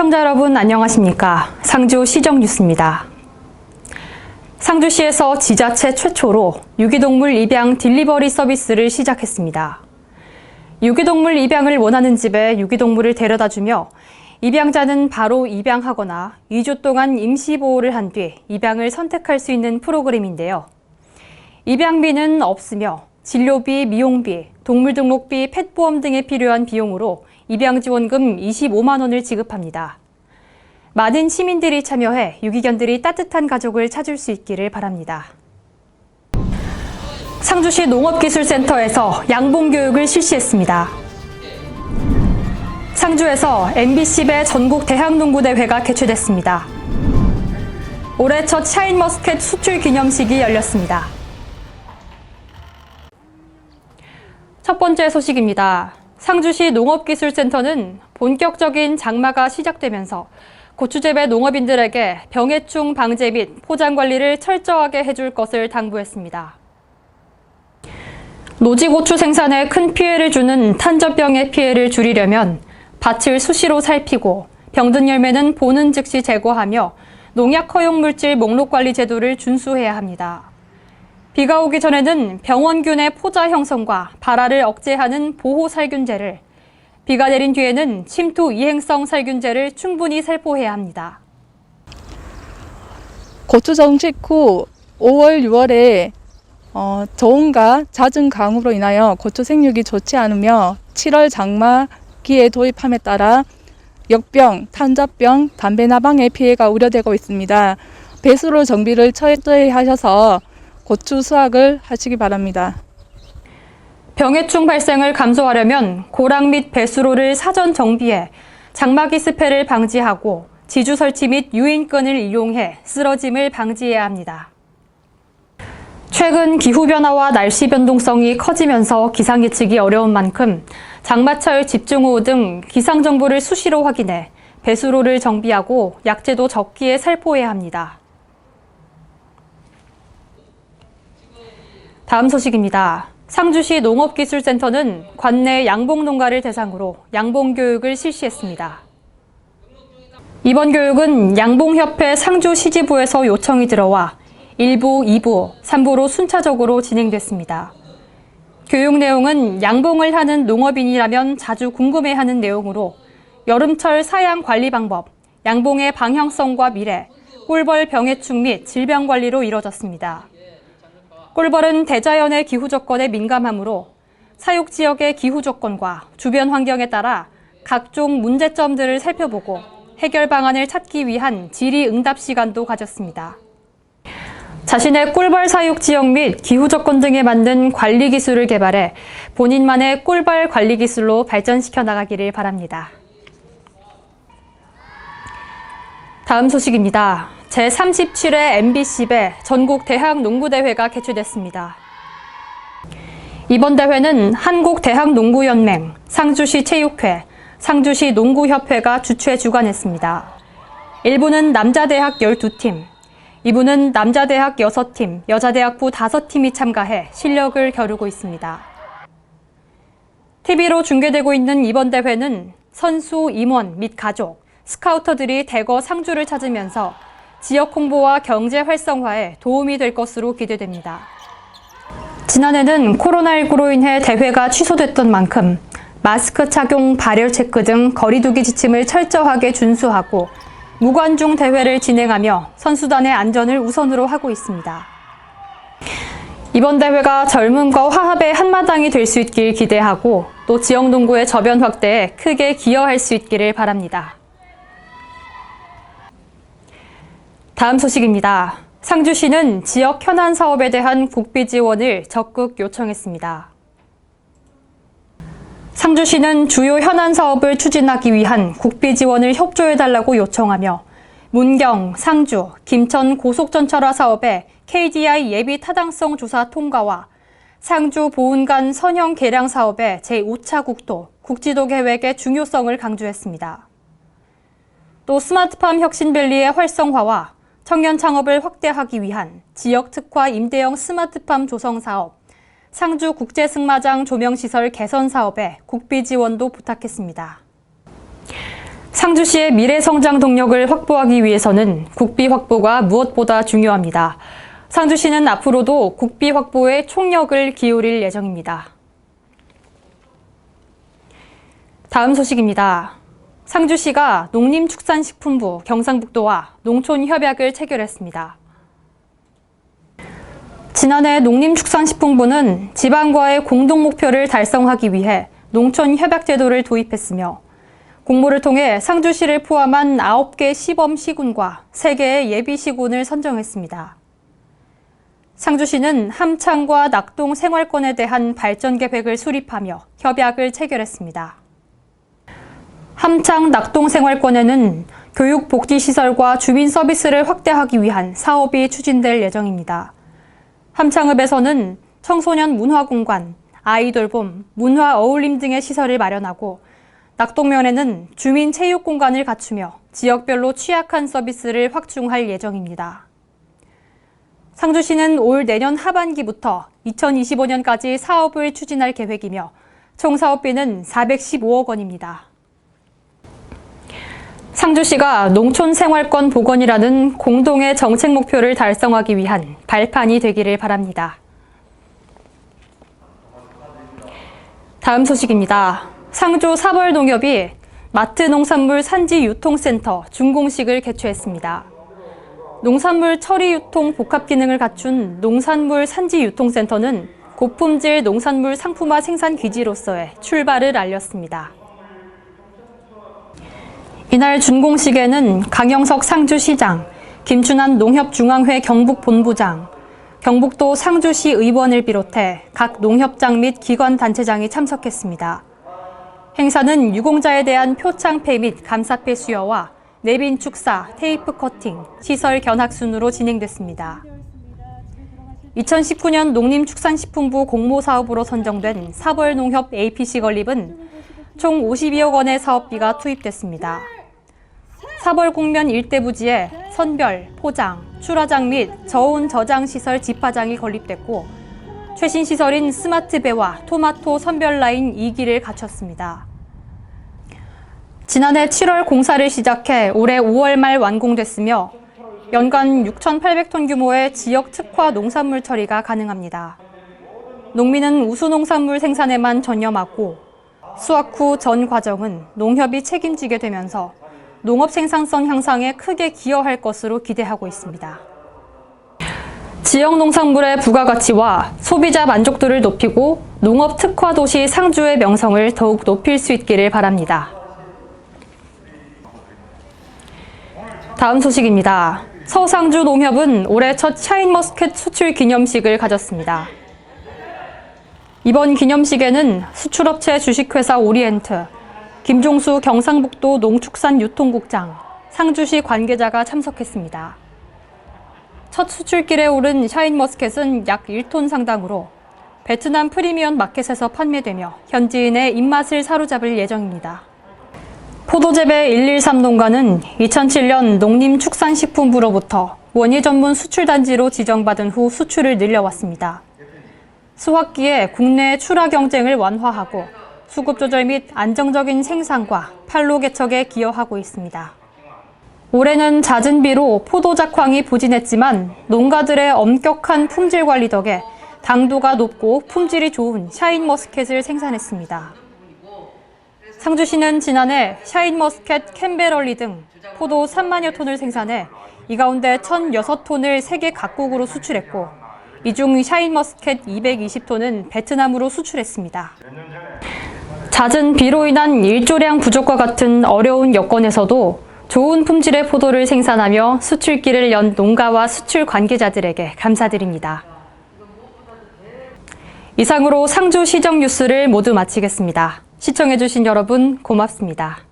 시청자 여러분 안녕하십니까? 상주 시정 뉴스입니다. 상주시에서 지자체 최초로 유기동물 입양 딜리버리 서비스를 시작했습니다. 유기동물 입양을 원하는 집에 유기동물을 데려다 주며 입양자는 바로 입양하거나 2주 동안 임시보호를 한 뒤 입양을 선택할 수 있는 프로그램인데요. 입양비는 없으며 진료비, 미용비, 동물 등록비, 펫보험 등에 필요한 비용으로 입양 지원금 25만 원을 지급합니다. 많은 시민들이 참여해 유기견들이 따뜻한 가족을 찾을 수 있기를 바랍니다. 상주시 농업기술센터에서 양봉 교육을 실시했습니다. 상주에서 MBC배 전국 대학농구대회가 개최됐습니다. 올해 첫 샤인머스켓 수출 기념식이 열렸습니다. 첫 번째 소식입니다. 상주시 농업기술센터는 본격적인 장마가 시작되면서 고추재배 농업인들에게 병해충 방제 및 포장 관리를 철저하게 해줄 것을 당부했습니다. 노지고추 생산에 큰 피해를 주는 탄저병의 피해를 줄이려면 밭을 수시로 살피고 병든 열매는 보는 즉시 제거하며 농약 허용 물질 목록 관리 제도를 준수해야 합니다. 비가 오기 전에는 병원균의 포자 형성과 발화를 억제하는 보호 살균제를, 비가 내린 뒤에는 침투 이행성 살균제를 충분히 살포해야 합니다. 고추 정식 후 5월, 6월에 어, 저온과 잦은 강우로 인하여 고추 생육이 좋지 않으며 7월 장마기에 도입함에 따라 역병, 탄저병, 담배 나방의 피해가 우려되고 있습니다. 배수로 정비를 철저히 하셔서 고추 수확을 하시기 바랍니다. 병해충 발생을 감소하려면 고랑 및 배수로를 사전 정비해 장마기 습해를 방지하고 지주 설치 및 유인끈을 이용해 쓰러짐을 방지해야 합니다. 최근 기후변화와 날씨 변동성이 커지면서 기상 예측이 어려운 만큼 장마철 집중호우 등 기상 정보를 수시로 확인해 배수로를 정비하고 약재도 적기에 살포해야 합니다. 다음 소식입니다. 상주시 농업기술센터는 관내 양봉 농가를 대상으로 양봉 교육을 실시했습니다. 이번 교육은 양봉협회 상주시지부에서 요청이 들어와 1부, 2부, 3부로 순차적으로 진행됐습니다. 교육 내용은 양봉을 하는 농업인이라면 자주 궁금해하는 내용으로 여름철 사양 관리 방법, 양봉의 방향성과 미래, 꿀벌 병해충 및 질병 관리로 이뤄졌습니다. 꿀벌은 대자연의 기후 조건에 민감하므로 사육 지역의 기후 조건과 주변 환경에 따라 각종 문제점들을 살펴보고 해결 방안을 찾기 위한 질의 응답 시간도 가졌습니다. 자신의 꿀벌 사육 지역 및 기후 조건 등에 맞는 관리 기술을 개발해 본인만의 꿀벌 관리 기술로 발전시켜 나가기를 바랍니다. 다음 소식입니다. 제37회 MBC배 전국 대학 농구대회가 개최됐습니다. 이번 대회는 한국대학농구연맹, 상주시 체육회, 상주시 농구협회가 주최 주관했습니다. 1부는 남자대학 12팀, 2부는 남자대학 6팀, 여자대학부 5팀이 참가해 실력을 겨루고 있습니다. TV로 중계되고 있는 이번 대회는 선수, 임원 및 가족, 스카우터들이 대거 상주를 찾으면서 지역 홍보와 경제 활성화에 도움이 될 것으로 기대됩니다. 지난해는 코로나19로 인해 대회가 취소됐던 만큼 마스크 착용, 발열 체크 등 거리두기 지침을 철저하게 준수하고 무관중 대회를 진행하며 선수단의 안전을 우선으로 하고 있습니다. 이번 대회가 젊음과 화합의 한마당이 될 수 있길 기대하고 또 지역 농구의 저변 확대에 크게 기여할 수 있기를 바랍니다. 다음 소식입니다. 상주시는 지역 현안 사업에 대한 국비 지원을 적극 요청했습니다. 상주시는 주요 현안 사업을 추진하기 위한 국비 지원을 협조해달라고 요청하며 문경, 상주, 김천 고속전철화 사업의 KDI 예비 타당성 조사 통과와 상주 보은간 선형 개량 사업의 제5차 국도, 국지도 계획의 중요성을 강조했습니다. 또 스마트팜 혁신밸리의 활성화와 청년 창업을 확대하기 위한 지역 특화 임대형 스마트팜 조성 사업, 상주 국제 승마장 조명시설 개선 사업에 국비 지원도 부탁했습니다. 상주시의 미래 성장 동력을 확보하기 위해서는 국비 확보가 무엇보다 중요합니다. 상주시는 앞으로도 국비 확보에 총력을 기울일 예정입니다. 다음 소식입니다. 상주시가 농림축산식품부 경상북도와 농촌협약을 체결했습니다. 지난해 농림축산식품부는 지방과의 공동 목표를 달성하기 위해 농촌협약제도를 도입했으며 공모를 통해 상주시를 포함한 9개 시범 시군과 3개의 예비 시군을 선정했습니다. 상주시는 함창과 낙동 생활권에 대한 발전 계획을 수립하며 협약을 체결했습니다. 함창 낙동 생활권에는 교육 복지 시설과 주민 서비스를 확대하기 위한 사업이 추진될 예정입니다. 함창읍에서는 청소년 문화공간, 아이돌봄, 문화 어울림 등의 시설을 마련하고 낙동면에는 주민 체육 공간을 갖추며 지역별로 취약한 서비스를 확충할 예정입니다. 상주시는 올 내년 하반기부터 2025년까지 사업을 추진할 계획이며 총 사업비는 415억 원입니다. 상주시가 농촌 생활권 복원이라는 공동의 정책 목표를 달성하기 위한 발판이 되기를 바랍니다. 다음 소식입니다. 상주 사벌농협이 마트 농산물 산지 유통센터 준공식을 개최했습니다. 농산물 처리 유통 복합 기능을 갖춘 농산물 산지 유통센터는 고품질 농산물 상품화 생산 기지로서의 출발을 알렸습니다. 이날 준공식에는 강영석 상주시장, 김춘환 농협중앙회 경북본부장, 경북도 상주시 의원을 비롯해 각 농협장 및 기관 단체장이 참석했습니다. 행사는 유공자에 대한 표창패 및 감사패 수여와 내빈 축사, 테이프 커팅, 시설 견학 순으로 진행됐습니다. 2019년 농림축산식품부 공모사업으로 선정된 사벌농협 APC 건립은 총 52억 원의 사업비가 투입됐습니다. 사벌공면 일대 부지에 선별, 포장, 출하장 및 저온 저장 시설 집화장이 건립됐고 최신 시설인 스마트 배와 토마토 선별 라인 2기를 갖췄습니다. 지난해 7월 공사를 시작해 올해 5월 말 완공됐으며 연간 6,800톤 규모의 지역 특화 농산물 처리가 가능합니다. 농민은 우수 농산물 생산에만 전념하고 수확 후 전 과정은 농협이 책임지게 되면서 농업 생산성 향상에 크게 기여할 것으로 기대하고 있습니다. 지역 농산물의 부가가치와 소비자 만족도를 높이고 농업 특화 도시 상주의 명성을 더욱 높일 수 있기를 바랍니다. 다음 소식입니다. 서상주 농협은 올해 첫 샤인머스켓 수출 기념식을 가졌습니다. 이번 기념식에는 수출업체 주식회사 오리엔트, 김종수 경상북도 농축산 유통국장, 상주시 관계자가 참석했습니다. 첫 수출길에 오른 샤인머스켓은 약 1톤 상당으로 베트남 프리미엄 마켓에서 판매되며 현지인의 입맛을 사로잡을 예정입니다. 포도재배 113 농가는 2007년 농림축산식품부로부터 원예 전문 수출단지로 지정받은 후 수출을 늘려왔습니다. 수확기에 국내 출하 경쟁을 완화하고 수급 조절 및 안정적인 생산과 판로 개척에 기여하고 있습니다. 올해는 잦은 비로 포도 작황이 부진했지만 농가들의 엄격한 품질 관리 덕에 당도가 높고 품질이 좋은 샤인머스켓을 생산했습니다. 상주시는 지난해 샤인머스켓 캔베럴리 등 포도 3만여 톤을 생산해 이 가운데 1,006톤을 세계 각국으로 수출했고 이 중 샤인머스켓 220톤은 베트남으로 수출했습니다. 잦은 비로 인한 일조량 부족과 같은 어려운 여건에서도 좋은 품질의 포도를 생산하며 수출길을 연 농가와 수출 관계자들에게 감사드립니다. 이상으로 상주 시정 뉴스를 모두 마치겠습니다. 시청해주신 여러분 고맙습니다.